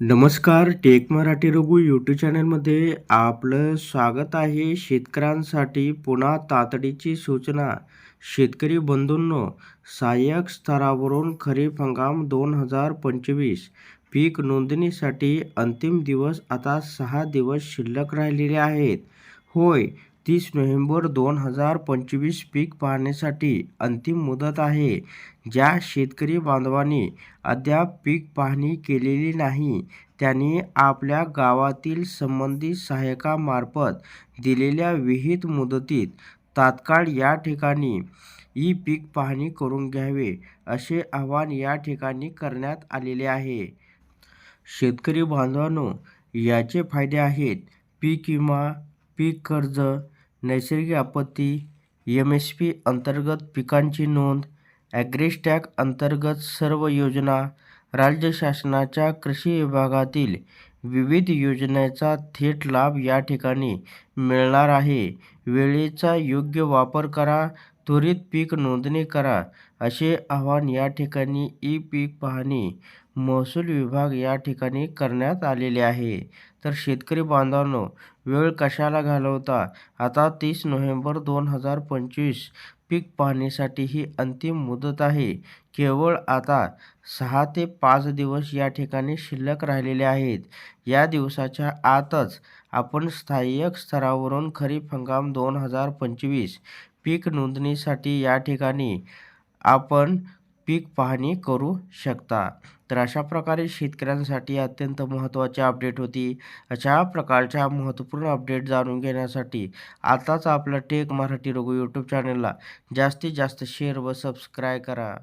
नमस्कार take Marathi Raghu YouTube चॅनलमध्ये आपलं स्वागत आहे शेतकऱ्यांसाठी पुन्हा तातडीची सूचना. शेतकरी बंधूंनो सहाय्यक स्तरावरून खरीप हंगाम दोन हजार पंचवीस. पीक नोंदणीसाठी अंतिम दिवस आता सहा दिवस शिल्लक राहिलेले आहेत. होय तीस नोव्हेंबर दोन हजार पंचवीस पीक पाहणीसाठी अंतिम मुदत आहे. ज्या शेतकरी बांधवांनी अद्याप पीक पाहणी केलेली नाही त्यांनी आपल्या गावातील संबंधित सहाय्यकामार्फत दिलेल्या विहित मुदतीत तात्काळ या ठिकाणी ई पीक पाहणी करून घ्यावे असे आवाहन या ठिकाणी करण्यात आलेले आहे. शेतकरी बांधवांनो याचे फायदे आहेत. पीक विमा पीक कर्ज नैसर्गिक आपत्ती एम एस पी अंतर्गत पिकांची नोंद ॲग्रेस्टॅग अंतर्गत सर्व योजना राज्य शासनाच्या कृषी विभागातील विविध योजनेचा थेट लाभ या ठिकाणी मिळणार आहे. वेळेचा योग्य वापर करा त्वरित पीक नोंदणी करा असे आवाहन या ठिकाणी ई पीक पाहणी महसूल विभाग या ठिकाणी करण्यात आलेले आहे. तर शेतकरी बांधवांनो वेळ कशाला घालवता? आता तीस नोव्हेंबर दोन हजार पंचवीस पीक पाहणीसाठी ही अंतिम मुदत आहे. केवळ आता सहा ते पाच दिवस या ठिकाणी शिल्लक राहिलेले आहेत. या दिवसाच्या आतच आपण स्थायिक स्तरावरून खरीप हंगाम दोन हजार पंचवीस पीक नोंदणीसाठी या ठिकाणी आपण पीक पाहणी करू शकता. तर अशा प्रकारे शेतकऱ्यांसाठी अत्यंत महत्त्वाची अपडेट होती. अशा प्रकारच्या महत्त्वपूर्ण अपडेट जाणून घेण्यासाठी आताच आपलं टेक मराठी रघु यूट्यूब चॅनलला जास्तीत जास्त शेअर व सबस्क्राईब करा.